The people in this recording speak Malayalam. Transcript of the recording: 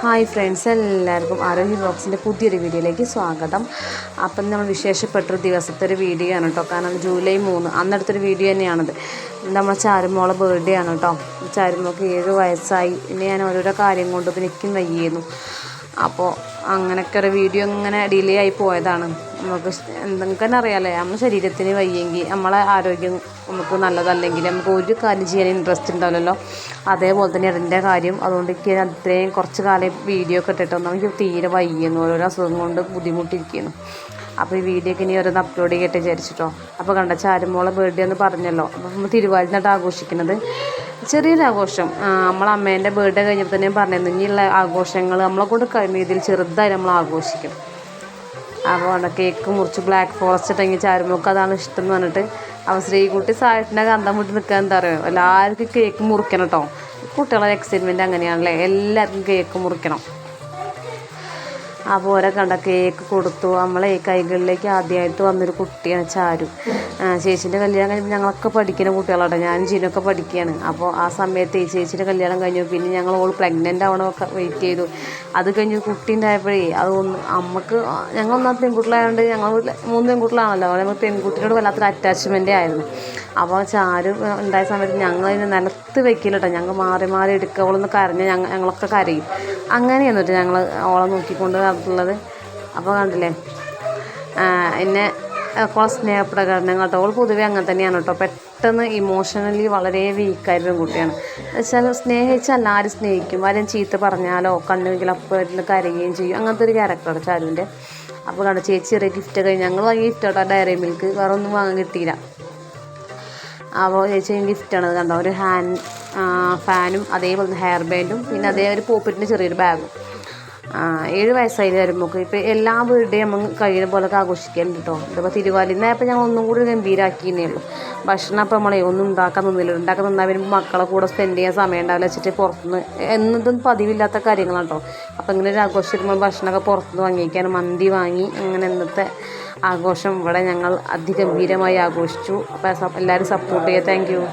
ഹായ് ഫ്രണ്ട്സ് എല്ലാവർക്കും ആരോഗ്യ ബ്ലോഗ്സിന്റെ പുതിയൊരു വീഡിയോയിലേക്ക് സ്വാഗതം. അപ്പം നമ്മൾ വിശേഷപ്പെട്ടൊരു ദിവസത്തെ ഒരു വീഡിയോ ആണ് കേട്ടോ. കാരണം ജൂലൈ മൂന്ന് അന്നെടുത്തൊരു വീഡിയോ തന്നെയാണത്. നമ്മളെ ചാരുമോളെ ബർത്ത്ഡേ ആണ് കേട്ടോ. ചാരുമോൾക്ക് ഏഴ് വയസ്സായി. ഇനി ഞാൻ ഓരോരോ കാര്യം കൊണ്ട് നിൽക്കും വയ്യായിരുന്നു. അപ്പോൾ അങ്ങനെയൊക്കെ ഒരു വീഡിയോ ഇങ്ങനെ ഡിലേ ആയി പോയതാണ്. നമുക്ക് നിങ്ങൾക്ക് തന്നെ അറിയാമല്ലേ നമ്മുടെ ശരീരത്തിന് വയ്യെങ്കിൽ നമ്മളെ ആരോഗ്യം നമുക്ക് നല്ലതല്ലെങ്കിൽ നമുക്ക് ഒരു കാര്യം ചെയ്യാൻ ഇൻട്രസ്റ്റ് ഉണ്ടാവില്ലല്ലോ അതേപോലെ തന്നെ അതിന്റെ കാര്യം. അതുകൊണ്ട് എനിക്ക് അത്രയും കുറച്ച് കാലം വീഡിയോ ഒക്കെ ഇട്ടിട്ട് നമുക്ക് തീരെ വയ്യുന്നു ഓരോരോ അസുഖം കൊണ്ട് ബുദ്ധിമുട്ടിരിക്കുന്നു. അപ്പോൾ ഈ വീഡിയോ ഒക്കെ ഇനി ഓരോന്ന് അപ്ലോഡ് ചെയ്യട്ടെ വിചാരിച്ചിട്ടോ. അപ്പോൾ കണ്ട ചാരുമോളെ ബർത്ത്ഡേ എന്ന് പറഞ്ഞല്ലോ. അപ്പോൾ നമ്മൾ തിരുവാതിരനായിട്ട് ആഘോഷിക്കുന്നത് ചെറിയൊരു ആഘോഷം. നമ്മളെ അമ്മേന്റെ ബർത്ത്ഡേ കഴിഞ്ഞപ്പോൾ തന്നെ പറഞ്ഞിരുന്നു. ഇനിയുള്ള ആഘോഷങ്ങൾ നമ്മളെ കൊണ്ട് കഴിയുന്ന രീതിയിൽ ചെറുതായി നമ്മൾ ആഘോഷിക്കും. അപ്പോൾ കേക്ക് മുറിച്ച് ബ്ലാക്ക് ഫോറസ്റ്റ് ഇട്ടെങ്കിൽ ചാരുമോക്ക് അതാണ് ഇഷ്ടം എന്ന് പറഞ്ഞിട്ട്. അപ്പോൾ ശ്രീകുട്ടി സായിട്ടിന്റെ കന്തം വിട്ട് നിൽക്കാൻ എന്താ പറയുക എല്ലാവർക്കും കേക്ക് മുറിക്കണം കേട്ടോ. കുട്ടികളുടെ എക്സൈറ്റ്മെന്റ് അങ്ങനെയാണല്ലേ? എല്ലാവർക്കും കേക്ക് മുറിക്കണം. അപ്പോൾ പോര കണ്ട കേക്ക് കൊടുത്തു. നമ്മളെ കൈകളിലേക്ക് ആദ്യമായിട്ട് വന്നൊരു കുട്ടിയാണ് ചാരു. ചേച്ചീന്റെ കല്യാണം കഴിഞ്ഞപ്പോൾ ഞങ്ങളൊക്കെ പഠിക്കുന്ന കുട്ടികളാണ് ഞാനും ജീനൊക്കെ പഠിക്കുകയാണ്. അപ്പോൾ ആ സമയത്ത് ഈ ചേച്ചീന്റെ കല്യാണം കഴിഞ്ഞു. പിന്നെ ഞങ്ങൾ ഓൾ പ്രഗ്നന്റ് ആവണമൊക്കെ വെയിറ്റ് ചെയ്തു. അത് കഴിഞ്ഞ് കുട്ടി ഉണ്ടായപ്പോഴേ അത് ഒന്ന് അമ്മയ്ക്ക് ഞങ്ങൾ ഒന്നാമത്തെ പെൺകുട്ടികളായതുകൊണ്ട് ഞങ്ങൾ മൂന്ന് പെൺകുട്ടികളാണല്ലോ. നമ്മൾ പെൺകുട്ടിയോട് വല്ലാത്തൊരു അറ്റാച്ച്മെന്റ് ആയിരുന്നു. അപ്പോൾ ചാരു ഉണ്ടായ സമയത്ത് ഞങ്ങൾ അതിന് നിലത്ത് വെക്കില്ല കേട്ടോ ഞങ്ങൾ മാറി മാറി എടുക്കുക അവളൊന്ന് കരഞ്ഞ് ഞങ്ങൾ ഞങ്ങളൊക്കെ കരയും. അങ്ങനെയാണ് കേട്ടോ ഞങ്ങൾ ഓളെ നോക്കിക്കൊണ്ട് നടത്തുള്ളത് അപ്പോൾ കണ്ടില്ലേ? എന്നെ കുറേ സ്നേഹപ്രകടനം കേട്ടോ അവൾ പൊതുവേ അങ്ങനെ തന്നെയാണ് കേട്ടോ പെട്ടെന്ന് ഇമോഷണലി വളരെ വീക്കായിരുന്നു കുട്ടിയാണ് വെച്ചാൽ സ്നേഹിച്ചാൽ ആരും സ്നേഹിക്കും. ആരും ചീത്ത പറഞ്ഞാലോ കണ്ണുവെങ്കിൽ അപ്പോൾ കരയുകയും ചെയ്യും. അങ്ങനത്തെ ഒരു ക്യാരക്ടറാണ് ചാരുവിന്റെ അപ്പോൾ കണ്ടോ ചേച്ചി ചെറിയ ഗിഫ്റ്റ് കഴിഞ്ഞ് ഞങ്ങൾ വാങ്ങിയ ഗിഫ്റ്റ് കേട്ടോ ഡയറി മിൽക്ക് വേറെ ഒന്നും വാങ്ങാൻ കിട്ടിയില്ല. അപ്പോൾ ചേച്ചി ഗിഫ്റ്റാണ് കണ്ടോ? ഒരു ഹാൻഡ് ഫാനും അതേപോലെ ഹെയർ ബാൻഡും പിന്നെ അതേ ഒരു പോക്കറ്റിന്റെ ചെറിയൊരു ബാഗും ഏഴ് വയസ്സായി വരുമ്പോൾ ഇപ്പോൾ എല്ലാ ബർത്ത്ഡേ നമ്മൾ കഴിയുന്ന പോലൊക്കെ ആഘോഷിക്കാൻ കേട്ടോ ഇതിപ്പോൾ തിരുവാലിന്നായപ്പോൾ ഞങ്ങൾ ഒന്നും കൂടി ഗംഭീരാക്കിയേ ഉള്ളൂ. ഭക്ഷണം അപ്പോൾ നമ്മളെ ഒന്നും ഉണ്ടാക്കാൻ നിന്നില്ല. ഉണ്ടാക്കാൻ നിന്നാൽ വരുമ്പോൾ മക്കളെ കൂടെ സ്പെൻഡ് ചെയ്യാൻ സമയം ഉണ്ടാവില്ല. വെച്ചിട്ട് പുറത്തുനിന്ന് എന്നതും പതിവില്ലാത്ത കാര്യങ്ങളാണ് കേട്ടോ അപ്പോൾ ഇങ്ങനെ ഒരു ആഘോഷം വരുമ്പോൾ ഭക്ഷണമൊക്കെ പുറത്തുനിന്ന് വാങ്ങിക്കാൻ മന്തി വാങ്ങി അങ്ങനെ ഇന്നത്തെ ആഘോഷം ഇവിടെ ഞങ്ങൾ അതിഗംഭീരമായി ആഘോഷിച്ചു. അപ്പോൾ എല്ലാവരും സപ്പോർട്ട് ചെയ്യുക താങ്ക്